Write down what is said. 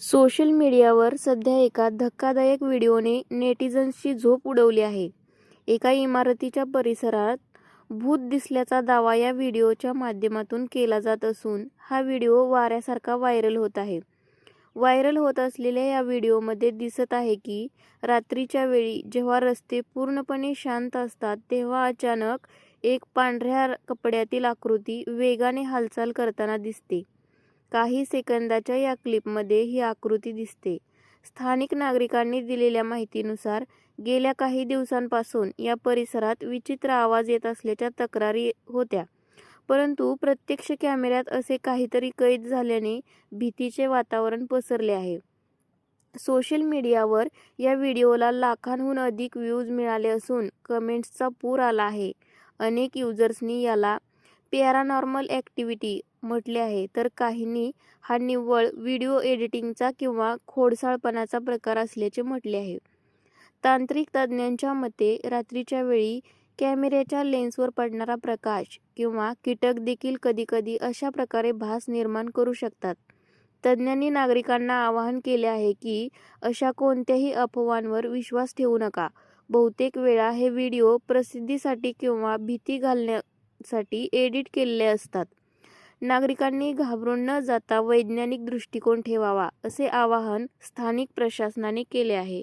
Social मीडियावर सध्या एका धक्कादायक व्हिडिओने नेटिझन्सची झोप उडवली आहे. एका इमारतीच्या परिसरात भूत दिसल्याचा दावा या व्हिडिओच्या माध्यमातून केला जात असून हा व्हिडिओ वाऱ्यासारखा व्हायरल होत आहे. व्हायरल होत असलेल्या या व्हिडिओमध्ये दिसत आहे की रात्रीच्या वेळी जेव्हा रस्ते पूर्णपणे शांत असतात तेव्हा अचानक एक पांढऱ्या कपड्यातील आकृती वेगाने हालचाल करताना दिसते. काही सेकंदाच्या या क्लिपमध्ये ही आकृती दिसते. स्थानिक नागरिकांनी दिलेल्या माहितीनुसार गेल्या काही दिवसांपासून या परिसरात विचित्र आवाज येत असल्याच्या तक्रारी होत्या. परंतु प्रत्यक्ष कॅमेऱ्यात असे काहीतरी कैद झाल्याने भीतीचे वातावरण पसरले आहे. सोशल मीडियावर या व्हिडिओला लाखांहून अधिक व्ह्यूज मिळाले असून कमेंट्सचा पूर आला आहे. अनेक युजर्सनी याला पॅरानॉर्मल ॲक्टिव्हिटी म्हटले आहे तर काहींनी हा निव्वळ व्हिडिओ एडिटिंगचा किंवा खोडसाळपणाचा प्रकार असल्याचे म्हटले आहे. तांत्रिक तज्ज्ञांच्या मते रात्रीच्या वेळी कॅमेऱ्याच्या लेन्सवर पडणारा प्रकाश किंवा कीटक देखील कधीकधी अशा प्रकारे भास निर्माण करू शकतात. तज्ज्ञांनी नागरिकांना आवाहन केले आहे की अशा कोणत्याही अफवांवर विश्वास ठेवू नका. बहुतेक वेळा हे व्हिडिओ प्रसिद्धीसाठी किंवा भीती घालण्या साठी एडिट केलेले असतात. नागरिकांनी घाबरून न जाता वैज्ञानिक दृष्टिकोन ठेवावा असे आवाहन स्थानिक प्रशासनाने केले आहे.